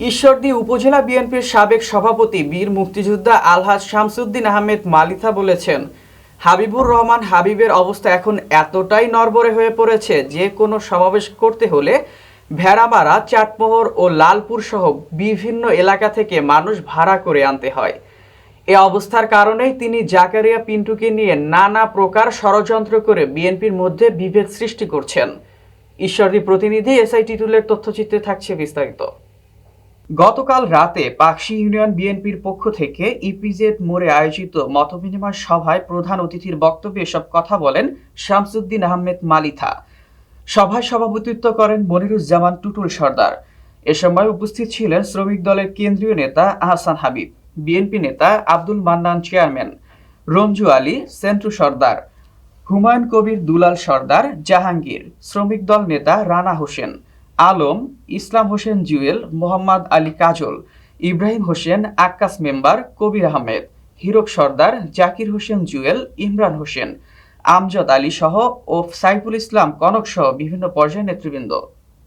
ঈশ্বরদী উপজেলা বিএনপির সাবেক সভাপতি বীর মুক্তিযোদ্ধা আলহাজ শামসুদ্দিন আহমেদ মালিথা বলেছেন, হাবিবুর রহমান হাবিবের অবস্থা এখন এতটাই নরবরে হয়ে পড়েছে যে কোনো সমাবেশ করতে হলে ভেড়ামারা, চাটমোহর ও লালপুর সহ বিভিন্ন এলাকা থেকে মানুষ ভাড়া করে আনতে হয়। এ অবস্থার কারণেই তিনি জাকারিয়া পিন্টুকে নিয়ে নানা প্রকার ষড়যন্ত্র করে বিএনপির মধ্যে বিভেদ সৃষ্টি করছেন। ঈশ্বরদী প্রতিনিধি এসআই টিটুলের তথ্যচিত্রে থাকছে বিস্তারিত। গতকাল রাতে পাকশি ইউনিয়ন বিএনপির পক্ষ থেকে ইপিজেড মোড়ে আয়োজিত মতবিনিময় সভায় প্রধান অতিথির বক্তব্যে এসব কথা বলেন শামসুদ্দিন আহমেদ মালিথা। সভায় সভাপতিত্ব করেন মনিরুজ্জামান টুটুল সর্দার। এ সময় উপস্থিত ছিলেন শ্রমিক দলের কেন্দ্রীয় নেতা আহসান হাবিব, বিএনপি নেতা আব্দুল মান্নান চেয়ারম্যান, রঞ্জু আলী, সেন্টু সর্দার, হুমায়ুন কবির দুলাল সর্দার, জাহাঙ্গীর, শ্রমিক দল নেতা রানা হোসেন। আলম, ইসলাম হোসেন জুয়েল, মোহাম্মদ আলী কাজল, ইব্রাহিম হোসেন আক্কাস মেম্বার কবির আহমেদ, হিরক সর্দার, জাকির হোসেন জুয়েল, ইমরান হোসেন, আমজাদ আলী সহ ও সাইফুল ইসলাম কনক সহ বিভিন্ন পর্যায়ের নেতৃবৃন্দ।